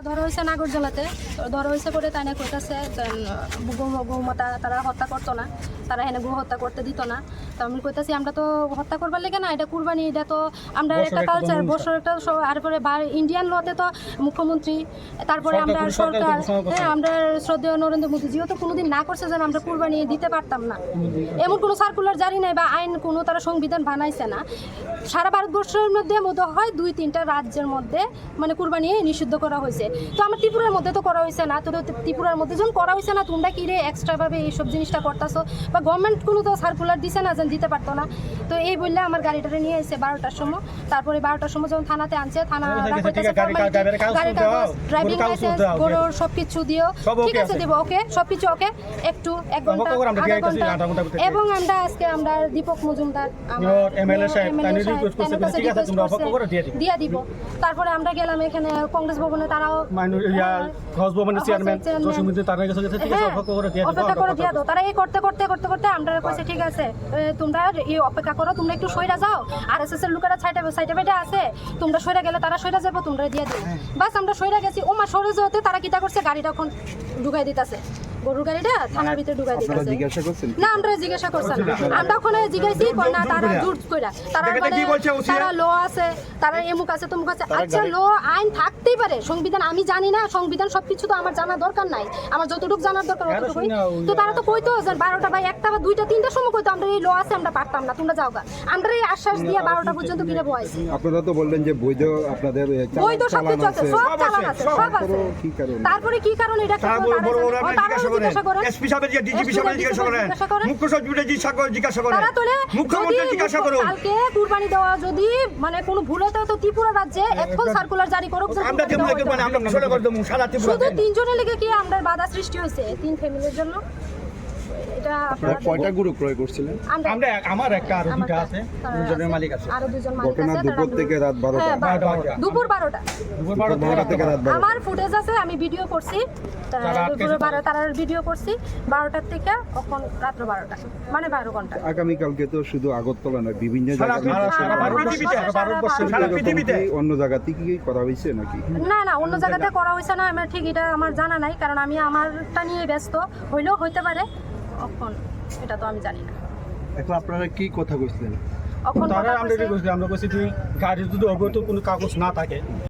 ধরা হয়েছে নাগরজলাতে ধরা হয়েছে করে তাই না কইতাছে গৌমাতা তারা হত্যা করতো না। তারা এখানে গো হত্যা করতে দিত না। তো আমি কইতাছি আমরা তো হত্যা করবার লেগে না এটা কুরবানি এটা তো আমরা একটা কালচার বছর একটা স- আর পরে ইন্ডিয়ান লতে তো মুখ্যমন্ত্রী তারপরে আমরা সরকার। হ্যাঁ আমরা শ্রদ্ধেয় নরেন্দ্র মোদী যেহেতু কোনোদিন না করছে যেন আমরা কুরবানি দিতে পারতাম না। এমন কোনো সার্কুলার জারি নাই বা আইন কোনো তারা সংবিধান বানাইছে না। সারা ভারতবর্ষের মধ্যে মধ্যে হয় দুই তিনটা রাজ্যের মধ্যে মানে কুরবানি নিষিদ্ধ করা হয়েছে। তো আমার ত্রিপুরার মধ্যে তো করা হয়েছে না তো ত্রিপুরার মধ্যে যখন করা হয়েছে না তোমরা কি রে এক্সট্রাভাবে এইসব জিনিসটা করতেছো? বা গভর্নমেন্ট কোনো তো সার্কুলার দিছে না যেন দিতে পারতো না। তো এই বললে আমার গাড়িটারে নিয়ে এসে বারোটার সময়। তারপরে বারোটার সময় যখন থানাতে আনছে থানা গাড়ির কাগজ ড্রাইভিং লাইসেন্স দাও, গরুর সব কিছু দিও। ঠিক আছে। দিব ওকে সব কিছু ওকে একটু এক ঘণ্টা আধা ঘণ্টা। আধা ঘণ্টা এবং আমরা আজকে আমরা দীপক মজুমদার দিয়ে দিবো। দিব। তারপরে আমরা গেলাম এখানে কংগ্রেস ভবনে তারাও ইয়া ভবনের চেয়ারম্যান তার কাছে গেছে ঠিক আছে হ্যাঁ, অপেক্ষা করে দিয়ে দিবো অপেক্ষা করে কথা দাও। তারা এই করতে করতে করতে করতে আমরা কইছে ঠিক আছে তোমরা এই অপেক্ষা করো তোমরা একটু সইরা যাও। আর এস এস এর লোকেরা সাইডে সাইডে বাইডে আছে। তোমরা সইরা গেলে তারা সইরা যাব তোমরা দিয়া দিও। বাস আমরা সইরা গেছি। ও মা সরে তারা কিটা করছে? গাড়িটা এখন ঢুকাই দিতেছে। গরুর গাড়িটা থানার ভিতরে ঢুকাই দিতেছে। জিজ্ঞাসা করছেন? না আমরা জিজ্ঞাসা করছেন আমরা ওখানে জিজ্ঞাসি কই না তারা জুট কইরা। তারা বলে? তারা লো আছে তারা এমুক আছে তমুক আছে। আচ্ছা লো আইন থাকতেই পারে। সংবিধান আমি জানি না সংবিধান সবকিছু তো আমার জানা দরকার নাই। আমার যতটুকু জানার দরকার অতটুকুই। তো তারা তো কইতো যে বারোটা বা একটা বা দুইটা তিনটার সময় কইতো আমরা এই লো আছে আমরা পারতাম না তোমরা যাও গা। আমরা এই আশ্বাস দিয়ে বারোটা পর্যন্ত কিনে বয়সি। আপনারা তো বললেন যে বৈধ আপনাদের বৈধ সব চালান আছে। সব চালান আছে, সব। আছে। কারণে? তারপরে কি কারণ এটা কি তারা করে বড় তারা বড় জানে। বড় ও, আপনি তারাও জিজ্ঞাসা করেন এসপি সাহেবের যে ডিজিপি সাহেবের জিজ্ঞাসা করেন। মুখ্য সচিবের জিজ্ঞাসা করেন জিজ্ঞাসা করেন। তারা তোলে মুখ্যমন্ত্রী জিজ্ঞাসা করুন। কালকে কুরবানি দেওয়া যদি মানে কোনো ভুল হতো তো ত্রিপুরা রাজ্যে এখন সার্কুলার জারি করুক আমরা কুরবানি যেমন দেওয়া আমরা সরে করে দেবো সারা ত্রিপুরা শুধু তিনজনের লেগে কি আমরা বাধা সৃষ্টি হয়েছে তিন ফ্যামিলির জন্য? এটা আপনারা আপনারা কয়টা গরু ক্রয় করছিলেন? আমরা আমরা আমার একটা আরও দুটা আছে। দুজনের মালিক আছে। আরও দুজন মালিক ঘটনা দুপুর থেকে রাত বারোটা। হ্যাঁ। দুপুর দুপুর থেকে রাত আমার ফুটেজ আছে আমি ভিডিও করছি। দুপুরে বারো তারার ভিডিও করছি বারোটার থেকে তখন রাত্র বারোটা মানে বারো ঘণ্টা। আগামীকালকে তো শুধু আগরতলা নয় বিভিন্ন অন্য জায়গাতে কি করা হয়েছে নাকি? না না অন্য জায়গাতে করা হয়েছে না আমার ঠিক এটা আমার জানা নাই কারণ আমি আমারটা নিয়ে ব্যস্ত। হইলেও হইতে পারে এখন এটা তো আমি জানি না। এখন আপনারা কি কথা কইছিলেন? এখন তারা আমরা কইছে- গাড়ির যদি অবৈধ কোনো কাগজ না থাকে